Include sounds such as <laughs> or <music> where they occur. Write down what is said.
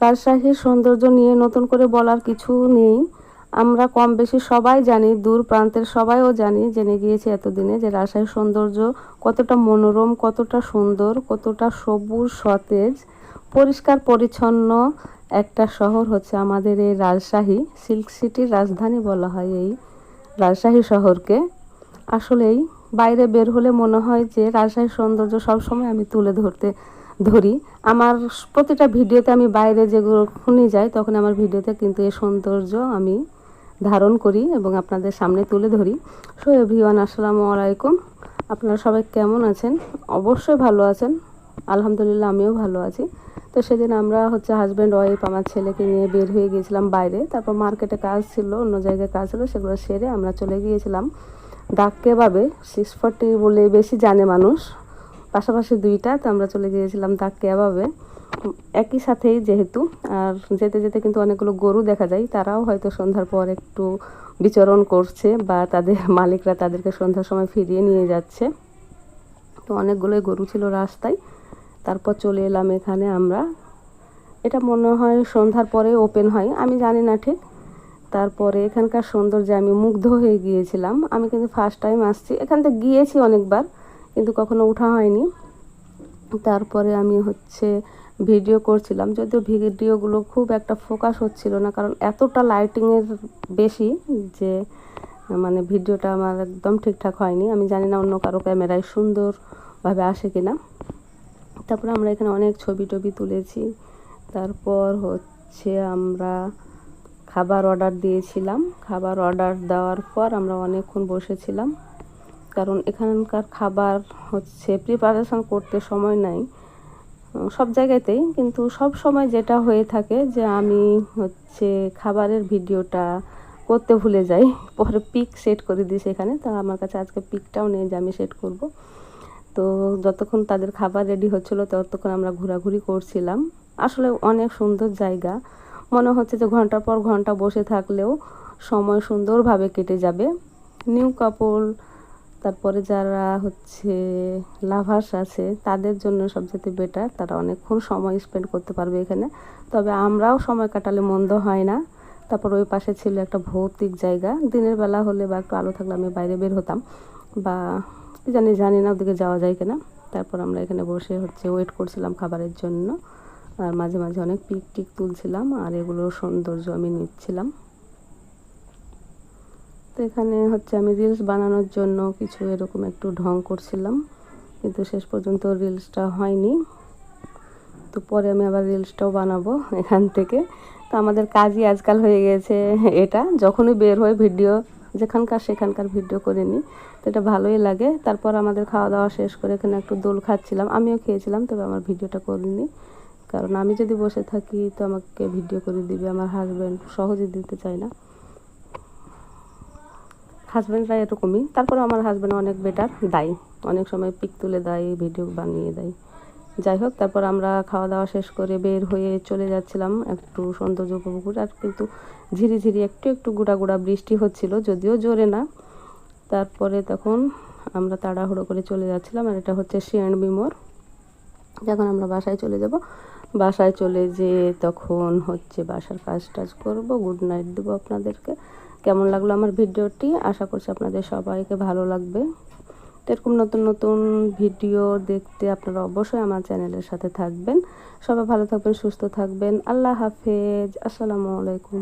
রাজশাহীর সৌন্দর্য নিয়ে নতুন করে বলার কিছু নেই। আমরা কম বেশি সবাই জানি, দূর প্রান্তের সবাইও জানি, জেনে গিয়েছে এতদিনে যে রাজশাহীর সৌন্দর্য কতটা মনোরম, কতটা সুন্দর, কতটা সবুজ, সতেজ, পরিষ্কার, পরিচ্ছন্ন একটা শহর হচ্ছে আমাদের এই রাজশাহী। সিল্ক সিটির রাজধানী বলা হয় এই রাজশাহী শহরকে। আসলেই বাইরে বের হলে মনে হয় যে রাজশাহীর সৌন্দর্য সবসময় আমি তুলে ধরতে ধরি। আমার প্রতিটা ভিডিওতে আমি বাইরে যেগুলো যাই তখন আমার ভিডিওতে কিন্তু এই সৌন্দর্য আমি ধারণ করি এবং আপনাদের সামনে তুলে ধরি। সো এভরিওয়ান আসসালামু আলাইকুম। আপনারা সবাই কেমন আছেন? অবশ্যই ভালো আছেন। আলহামদুলিল্লাহ, আমিও ভালো আছি। তো সেদিন আমরা হচ্ছে হাজব্যান্ড ওয়াইফ আমার ছেলেকে নিয়ে বের হয়ে গিয়েছিলাম বাইরে। তারপর মার্কেটে কাজ ছিল, অন্য জায়গায় কাজ ছিল, সেগুলো সেরে আমরা চলে গিয়েছিলাম। ডাক কেবাবে সিক্স ফর্টি বলে বেশি জানে মানুষ। পাশাপাশি দুইটা, তো আমরা চলে গিয়েছিলাম দাগ কেবাবে একই সাথেই যেহেতু, আর যেতে যেতে কিন্তু অনেকগুলো গরু দেখা যায়, তারাও হয়তো সন্ধ্যার পর একটু বিচরণ করছে বা তাদের <laughs> মালিকরা তাদেরকে সন্ধ্যার সময় ফিরিয়ে নিয়ে যাচ্ছে। তো অনেকগুলোই গরু ছিল রাস্তায়। তারপর চলে এলাম এখানে আমরা। এটা মনে হয় সন্ধ্যার পরে ওপেন হয়, আমি জানি না ঠিক। তারপরে এখানকার সৌন্দর্যে আমি মুগ্ধ হয়ে গিয়েছিলাম। আমি কিন্তু ফার্স্ট টাইম আসছি। এখান থেকে গিয়েছি অনেকবার। কিন্তু কখনো উঠা হয়নি। তারপরে আমি হচ্ছে ভিডিও করছিলাম। যদিও ভিডিওগুলো খুব একটা ফোকাস হচ্ছিল না, কারণ এতটা লাইটিংয়ের বেশি যে মানে ভিডিওটা আমার একদম ঠিকঠাক হয়নি। আমি জানি না অন্য কারও ক্যামেরায় সুন্দরভাবে আসে কিনা। তারপরে আমরা এখানে অনেক ছবি টবি তুলেছি। তারপর হচ্ছে আমরা খাবার অর্ডার দিয়েছিলাম। খাবার অর্ডার দেওয়ার পর আমরা অনেকক্ষণ বসেছিলাম। কারণ এখানকার খাবার হচ্ছে প্রিপারেশন করতে সময় নাই। সব জায়গাতেই, কিন্তু সব সময় যেটা হয়ে থাকে যে আমি হচ্ছে খাবারের ভিডিওটা করতে ভুলে যাই। <laughs> পরে পিক সেট করে দিই সেখানে। তা আমার কাছে আজকে পিকটাও নেই যে আমি সেট করব। তো যতক্ষণ তাদের খাবার রেডি হচ্ছিল, ততক্ষণ আমরা ঘোরাঘুরি করছিলাম। আসলে অনেক সুন্দর জায়গা। মনে হচ্ছে যে ঘণ্টার পর ঘণ্টা বসে থাকলেও সময় সুন্দরভাবে কেটে যাবে। নিউ কাপড় তারপরে যারা হচ্ছে লাভার্স আছে, তাদের জন্য সবচেয়ে বেটার তারা অনেকক্ষণ সময় স্পেন্ড করতে পারবে এখানে। তবে আমরাও সময় কাটালে মন্দ হয় না। তারপর ওই পাশে ছিল একটা ভৌতিক জায়গা। দিনের বেলা হলে বা একটু আলো থাকলে আমি বাইরে বের হতাম। বা কি জানি জানি না ওদিকে যাওয়া যায় কিনা। তারপর আমরা এখানে বসে হচ্ছে ওয়েট করছিলাম খাবারের জন্য। আর মাঝে মাঝে অনেক পিক টিক তুলছিলাম আর এগুলোর সৌন্দর্য আমি নিচ্ছিলাম। তো এখানে হচ্ছে আমি রিলস বানানোর জন্য কিছু এরকম একটু ঢং করছিলাম, কিন্তু শেষ পর্যন্ত রিলসটা হয়নি। তো পরে আমি আবার রিলসটাও বানাবো এখান থেকে। তো আমাদের কাজই আজকাল হয়ে গেছে এটা। যখনই বের হয় ভিডিও যেখানকার সেখানকার ভিডিও করে নিই, তো এটা ভালোই লাগে। তারপর আমাদের খাওয়া দাওয়া শেষ করে এখানে একটু দোল খাচ্ছিলাম। আমিও খেয়েছিলাম, তবে আমার ভিডিওটা করিনি। কারণ আমি যদি বসে থাকি, তো আমাকে ভিডিও করে দিবে, আমার হাজব্যান্ড সহজে দিতে চায় না। হাজব্যান্ডরা এরকমই। তারপর আমার হাজব্যান্ড অনেক বেটার দায়ী। অনেক সময় পিক তুলে দেয় ভিডিও বানিয়ে দেয়। যাই হোক, তারপর আমরা খাওয়া দাওয়া শেষ করে বের হয়ে চলে যাচ্ছিলাম একটু সৌন্দর্য উপভোগ আর কিন্তু ঝিরিঝিরি, একটু একটু গুঁড়া গুঁড়া বৃষ্টি হচ্ছিল, যদিও জোরে না। তারপরে তখন আমরা তাড়াহুড়ো করে চলে যাচ্ছিলাম, আর এটা হচ্ছে শিয়ান বিমোর। যখন আমরা বাসায় চলে যাব, বাসায় চলে যেয়ে তখন হচ্ছে বাসার কাজ টাজ করব। গুড নাইট দেবো আপনাদেরকে। কেমন লাগল আমার ভিডিওটি? আশা করছি আপনাদের সবাইকে ভালো লাগবে। তো এরকম নতুন নতুন ভিডিও দেখতে আপনারা অবশ্যই আমার চ্যানেলের সাথে থাকবেন। সবাই ভালো থাকবেন, সুস্থ থাকবেন। আল্লাহ হাফেজ। আসসালামু আলাইকুম।